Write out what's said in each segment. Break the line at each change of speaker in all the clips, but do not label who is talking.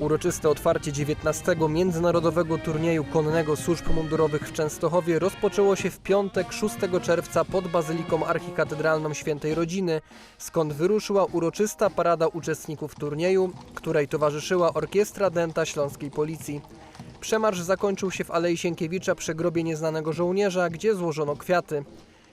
Uroczyste otwarcie 19. Międzynarodowego Turnieju Konnego Służb Mundurowych w Częstochowie rozpoczęło się w piątek 6 czerwca pod Bazyliką Archikatedralną Świętej Rodziny, skąd wyruszyła uroczysta parada uczestników turnieju, której towarzyszyła Orkiestra Dęta Śląskiej Policji. Przemarsz zakończył się w Alei Sienkiewicza przy grobie nieznanego żołnierza, gdzie złożono kwiaty.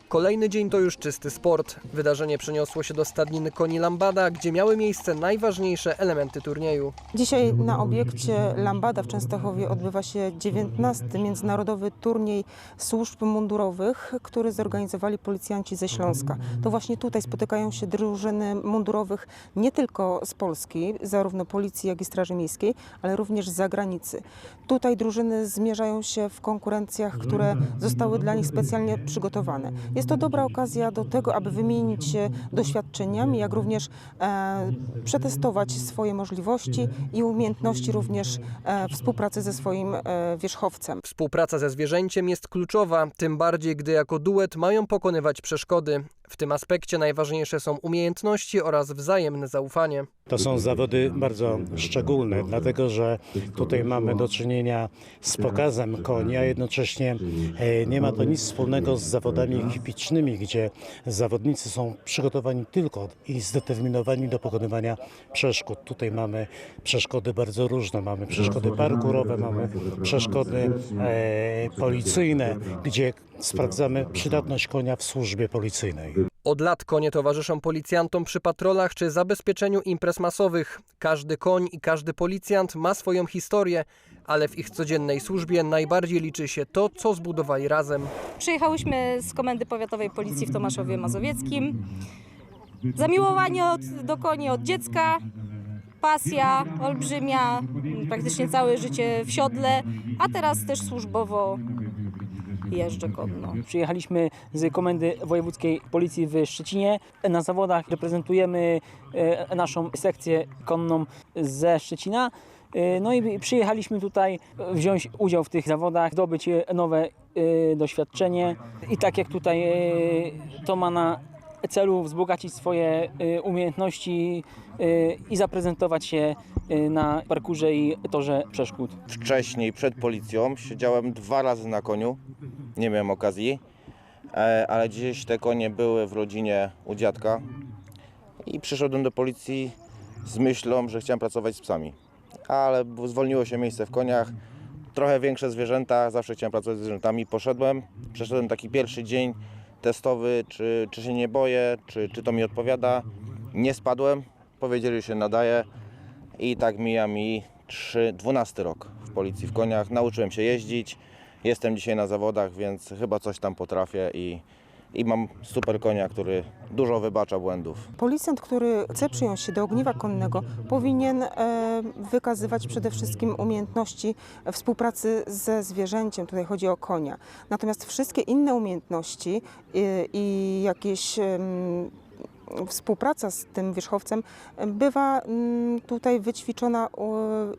Kolejny dzień to już czysty sport. Wydarzenie przeniosło się do stadniny koni Lambada, gdzie miały miejsce najważniejsze elementy turnieju.
Dzisiaj na obiekcie Lambada w Częstochowie odbywa się 19. Międzynarodowy Turniej Służb Mundurowych, który zorganizowali policjanci ze Śląska. To właśnie tutaj spotykają się drużyny mundurowych nie tylko z Polski, zarówno Policji, jak i Straży Miejskiej, ale również z zagranicy. Tutaj drużyny zmierzają się w konkurencjach, które zostały dla nich specjalnie przygotowane. Jest to dobra okazja do tego, aby wymienić się doświadczeniami, jak również e, przetestować swoje możliwości i umiejętności również e, współpracy ze swoim e, wierzchowcem.
Współpraca ze zwierzęciem jest kluczowa, tym bardziej gdy jako duet mają pokonywać przeszkody. W tym aspekcie najważniejsze są umiejętności oraz wzajemne zaufanie.
To są zawody bardzo szczególne, dlatego że tutaj mamy do czynienia z pokazem koni, a jednocześnie e, nie ma to nic wspólnego z zawodami hippicznymi, gdzie zawodnicy są przygotowani tylko i zdeterminowani do pokonywania przeszkód. Tutaj mamy przeszkody bardzo różne. Mamy przeszkody parkurowe, mamy przeszkody e, policyjne, gdzie sprawdzamy przydatność konia w służbie policyjnej.
Od lat konie towarzyszą policjantom przy patrolach czy zabezpieczeniu imprez masowych. Każdy koń i każdy policjant ma swoją historię, ale w ich codziennej służbie najbardziej liczy się to, co zbudowali razem.
Przyjechałyśmy z Komendy Powiatowej Policji w Tomaszowie Mazowieckim. Zamiłowanie od, do koni od dziecka, pasja olbrzymia, praktycznie całe życie w siodle, a teraz też służbowo jeżdżę konno.
Przyjechaliśmy z Komendy Wojewódzkiej Policji w Szczecinie. Na zawodach reprezentujemy e, naszą sekcję konną ze Szczecina. E, No i przyjechaliśmy tutaj wziąć udział w tych zawodach, zdobyć nowe e, doświadczenie. I tak jak tutaj to ma na celu wzbogacić swoje umiejętności i zaprezentować się na parkurze i torze przeszkód.
wcześniej przed policją siedziałem dwa razy na koniu. Nie miałem okazji, e, ale gdzieś te konie były w rodzinie u dziadka i przyszedłem do policji z myślą, że chciałem pracować z psami. Ale zwolniło się miejsce w koniach, trochę większe zwierzęta, zawsze chciałem pracować z zwierzętami. Poszedłem, przeszedłem taki pierwszy dzień testowy, czy, czy się nie boję, czy, czy to mi odpowiada. Nie spadłem, powiedzieli, że się nadaje. I tak mija mi 3, 12 rok w policji w koniach. Nauczyłem się jeździć. Jestem dzisiaj na zawodach, więc chyba coś tam potrafię i, i mam super konia, który dużo wybacza błędów.
Policjant, który chce przyjąć się do ogniwa konnego, powinien e, wykazywać przede wszystkim umiejętności współpracy ze zwierzęciem. Tutaj chodzi o konia. Natomiast wszystkie inne umiejętności i, i jakieś współpraca z tym wierzchowcem bywa mm, tutaj wyćwiczona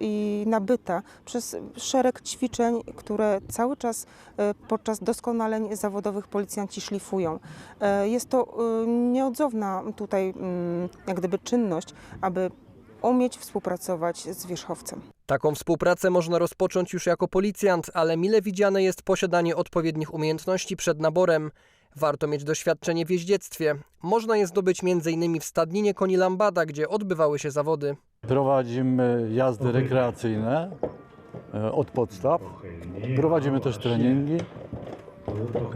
i nabyta przez szereg ćwiczeń, które cały czas e, podczas doskonaleń zawodowych policjanci szlifują. E, Jest to e, nieodzowna tutaj mm, jak gdyby czynność, aby umieć współpracować z wierzchowcem.
Taką współpracę można rozpocząć już jako policjant, ale mile widziane jest posiadanie odpowiednich umiejętności przed naborem. Warto mieć doświadczenie w jeździectwie. Można je zdobyć m.in. w stadninie koni Lambada, gdzie odbywały się zawody.
Prowadzimy jazdy rekreacyjne e, od podstaw. Prowadzimy też treningi.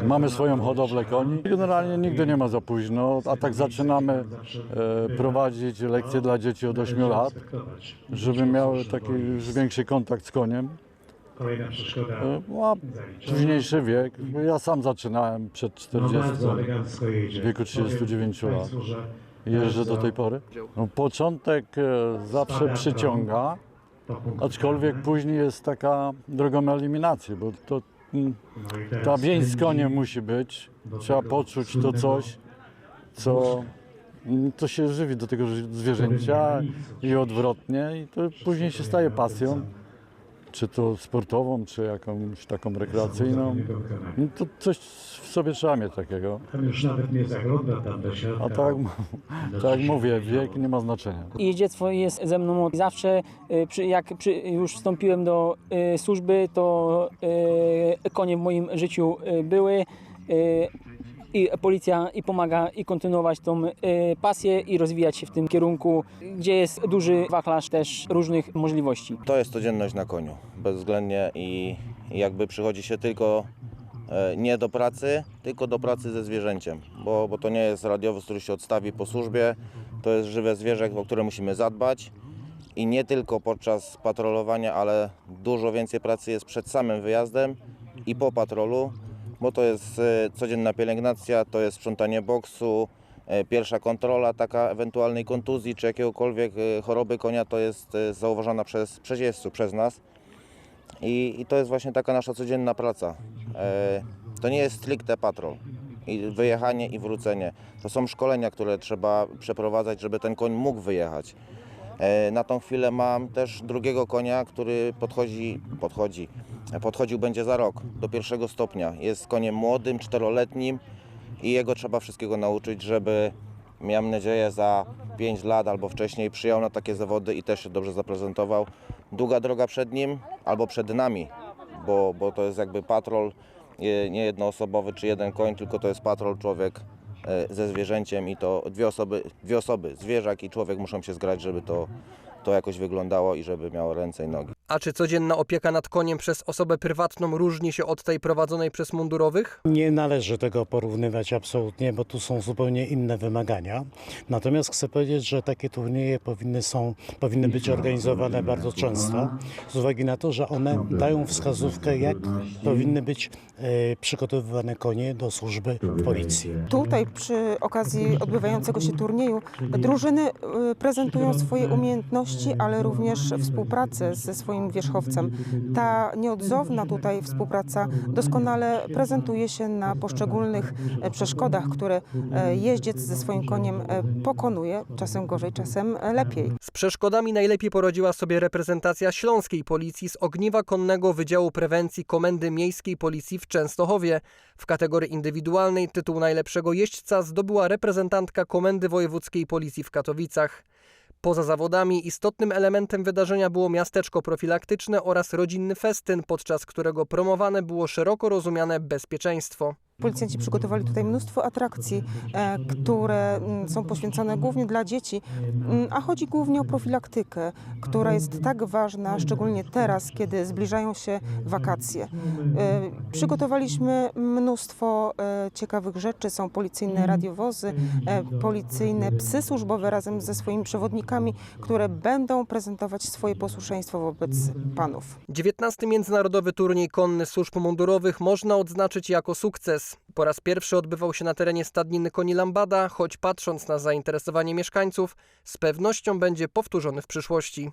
Mamy swoją hodowlę koni. Generalnie nigdy nie ma za późno, a tak zaczynamy e, prowadzić lekcje dla dzieci od 8 lat, żeby miały taki większy kontakt z koniem.
Kolejna przeszkoda.
E, A późniejszy wiek, ja sam zaczynałem przed 40,
Bardzo elegancko jedzie.
w wieku 39 lat. Jeżdżę do tej pory. No, początek e, zawsze przyciąga, aczkolwiek później jest taka drogą eliminacji, bo to mm,
No
ta więź z koniem musi być. Trzeba poczuć to coś, co, mm, co się żywi do tego zwierzęcia i odwrotnie i to później się staje pasją. Czy to sportową, czy jakąś taką rekreacyjną. No to coś w sobie trzeba mieć takiego.
Tam już nawet nie zagląda tam do środka.
A tak, tak jak mówię, wiek nie ma znaczenia.
Jeździectwo jest ze mną od zawsze. Y, Przy, jak przy, już wstąpiłem do y, służby, to y, konie w moim życiu y, były. I policja i pomaga i kontynuować tą y, pasję i rozwijać się w tym kierunku, gdzie jest duży wachlarz też różnych możliwości.
To jest codzienność na koniu, bezwzględnie i i jakby przychodzi się tylko e, nie do pracy, tylko do pracy ze zwierzęciem, bo, bo to nie jest radiowóz, który się odstawi po służbie, to jest żywe zwierzę, o które musimy zadbać i nie tylko podczas patrolowania, ale dużo więcej pracy jest przed samym wyjazdem i po patrolu, bo to jest e, codzienna pielęgnacja, to jest sprzątanie boksu, e, pierwsza kontrola taka ewentualnej kontuzji czy jakiegokolwiek e, choroby konia to jest zauważana przez, przez jeźdźców, przez nas. I, I to jest właśnie taka nasza codzienna praca. To nie jest stricte patrol. I wyjechanie i wrócenie. To są szkolenia, które trzeba przeprowadzać, żeby ten koń mógł wyjechać. E, na tą chwilę mam też drugiego konia, który podchodzi, podchodzi, podchodził będzie za rok do pierwszego stopnia. Jest koniem młodym, czteroletnim i jego trzeba wszystkiego nauczyć, żeby miałem nadzieję za 5 lat albo wcześniej przyjął na takie zawody i też się dobrze zaprezentował. Długa droga przed nim albo przed nami, bo, bo to jest jakby patrol nie jednoosobowy czy jeden koń, tylko to jest patrol człowiek ze zwierzęciem i to dwie osoby, dwie osoby, zwierzak i człowiek muszą się zgrać, żeby to, to jakoś wyglądało i żeby miało ręce i nogi.
A czy codzienna opieka nad koniem przez osobę prywatną różni się od tej prowadzonej przez mundurowych?
Nie należy tego porównywać absolutnie, bo tu są zupełnie inne wymagania. Natomiast chcę powiedzieć, że takie turnieje powinny, są, powinny być organizowane bardzo często, z uwagi na to, że one dają wskazówkę, jak powinny być e, przygotowywane konie do służby w policji.
Tutaj przy okazji odbywającego się turnieju drużyny y, prezentują swoje umiejętności, ale również współpracę ze swoim wierzchowcem. Ta nieodzowna tutaj współpraca doskonale prezentuje się na poszczególnych e, przeszkodach, które e, jeździec ze swoim koniem e, pokonuje, czasem gorzej, czasem lepiej.
Z przeszkodami najlepiej poradziła sobie reprezentacja śląskiej policji z ogniwa konnego Wydziału Prewencji Komendy Miejskiej Policji w Częstochowie. W kategorii indywidualnej tytuł najlepszego jeźdźca zdobyła reprezentantka Komendy Wojewódzkiej Policji w Katowicach. Poza zawodami istotnym elementem wydarzenia było miasteczko profilaktyczne oraz rodzinny festyn, podczas którego promowane było szeroko rozumiane bezpieczeństwo.
Policjanci przygotowali tutaj mnóstwo atrakcji, e, które mm, są poświęcone głównie dla dzieci, mm, a chodzi głównie o profilaktykę, która jest tak ważna, szczególnie teraz, kiedy zbliżają się wakacje. E, Przygotowaliśmy mnóstwo e, ciekawych rzeczy. Są policyjne radiowozy, policyjne psy służbowe razem ze swoimi przewodnikami, które będą prezentować swoje posłuszeństwo wobec panów.
19. Międzynarodowy Turniej Konny Służb Mundurowych można odznaczyć jako sukces. Po raz pierwszy odbywał się na terenie stadniny koni Lambada, choć patrząc na zainteresowanie mieszkańców, z pewnością będzie powtórzony w przyszłości.